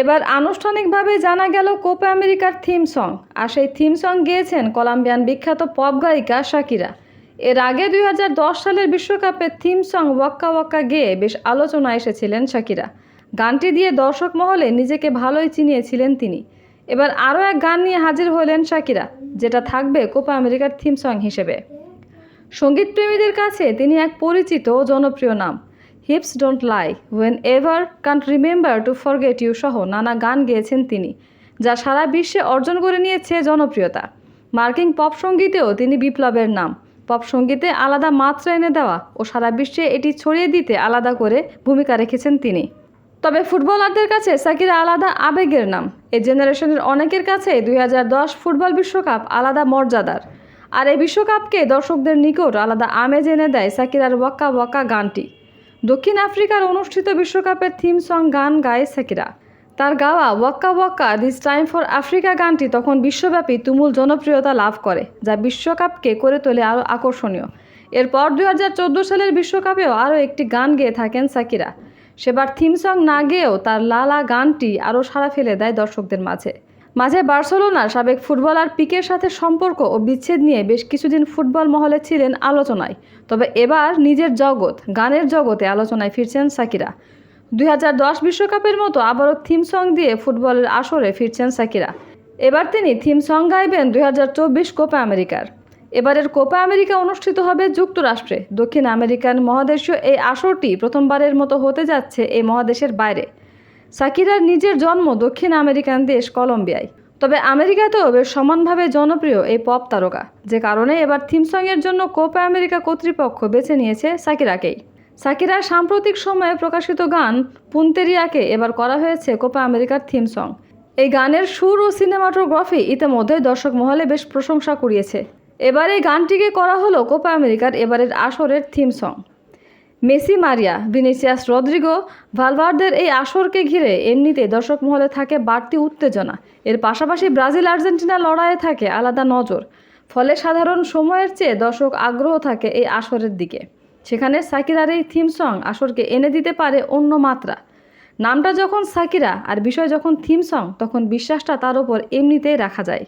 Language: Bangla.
এবার আনুষ্ঠানিকভাবে জানা গেল কোপা আমেরিকার থিম সং। আর সেই থিম সং গেয়েছেন কলম্বিয়ান বিখ্যাত পপ গায়িকা শাকিরা। এর আগে দুই হাজার দশ সালের বিশ্বকাপে থিম সং ওয়াক্কা ওয়াক্কা গেয়ে বেশ আলোচনা এসেছিলেন শাকিরা। গানটি দিয়ে দর্শক মহলে নিজেকে ভালোই চিনিয়েছিলেন তিনি। এবার আরও এক গান নিয়ে হাজির হলেন শাকিরা, যেটা থাকবে কোপা আমেরিকার থিম সং হিসেবে। সঙ্গীতপ্রেমীদের কাছে তিনি এক পরিচিত ও জনপ্রিয় নাম। Hips don't lie whenever can't remember to forget you সহ নানা গান গেয়েছেন তিনি, যা সারা বিশ্বে অর্জন করে নিয়েছে জনপ্রিয়তা। মার্কিং পপ সঙ্গীতেও তিনি বিপ্লবের নাম। পপ সঙ্গীতে আলাদা মাত্রা এনে দেওয়া ও সারা বিশ্বে এটি ছড়িয়ে দিতে আলাদা করে ভূমিকা রেখেছেন তিনি। তবে ফুটবলারদের কাছে সাকিরা আলাদা আবেগের নাম। এই জেনারেশনের অনেকের কাছে দুই হাজার দশ ফুটবল বিশ্বকাপ আলাদা মর্যাদার। আর এই বিশ্বকাপকে দর্শকদের নিকট আলাদা আমেজ এনে দেয় সাকিরার ওয়াক্কা ওয়াক্কা গানটি। দক্ষিণ আফ্রিকার অনুষ্ঠিত বিশ্বকাপের থিম সং গান গায় সাকিরা। তার গাওয়া waka waka this time for Africa গানটি তখন বিশ্বব্যাপী তুমুল জনপ্রিয়তা লাভ করে, যা বিশ্বকাপকে করে তোলে আরও আকর্ষণীয়। এরপর দু হাজার চোদ্দ সালের বিশ্বকাপেও আরও একটি গান গেয়ে থাকেন সাকিরা। সেবার থিম সং না গেয়েও তার লালা গানটি আরও সাড়া ফেলে দেয় দর্শকদের মাঝে। মাঝে বার্সেলোনার সাবেক ফুটবলার পিকের সাথে সম্পর্ক ও বিচ্ছেদ নিয়ে বেশ কিছুদিন ফুটবল মহলে ছিলেন আলোচনায়। তবে এবার নিজের জগৎ, গানের জগতে আলোচনায় ফিরছেন সাকিরা। দুই বিশ্বকাপের মতো আবারও থিম সং দিয়ে ফুটবলের আসরে ফিরছেন সাকিরা। এবার তিনি থিম সং গাইবেন দুই হাজার চব্বিশ কোপা আমেরিকার। এবারের কোপা আমেরিকা অনুষ্ঠিত হবে যুক্তরাষ্ট্রে। দক্ষিণ আমেরিকান মহাদেশীয় এই আসরটি প্রথমবারের মতো হতে যাচ্ছে এই মহাদেশের বাইরে। সাকিরার নিজের জন্ম দক্ষিণ আমেরিকান দেশ কলম্বিয়ায়। তবে আমেরিকাতেও বেশ সমানভাবে জনপ্রিয় এই পপ তারকা, যে কারণে এবার থিম সংয়ের জন্য কোপা আমেরিকা কর্তৃপক্ষ বেছে নিয়েছে সাকিরাকেই। সাকিরার সাম্প্রতিক সময়ে প্রকাশিত গান পুন্তেরিয়াকে এবার করা হয়েছে কোপা আমেরিকার থিম সং। এই গানের সুর ও সিনেমাটোগ্রাফি ইতিমধ্যে দর্শক মহলে বেশ প্রশংসা কুড়িয়েছে। এবার এই গানটিকে করা হলো কোপা আমেরিকার এবারের আসরের theme song. Messi, Maria, Vinicius, Rodrigo, ভালভার্দের এই আসরকে ঘিরে এমনিতে দর্শক মহলে থাকে বাড়তি উত্তেজনা। এর পাশাপাশি ব্রাজিল, আর্জেন্টিনা লড়াইয়ে থাকে আলাদা নজর। ফলে সাধারণ সময়ের চেয়ে দর্শক আগ্রহ থাকে এই আসরের দিকে। সেখানে সাকিরার এই থিম সং আসরকে এনে দিতে পারে অন্য মাত্রা। নামটা যখন সাকিরা আর বিষয় যখন থিম সং, তখন বিশ্বাসটা তার ওপর এমনিতেই রাখা যায়।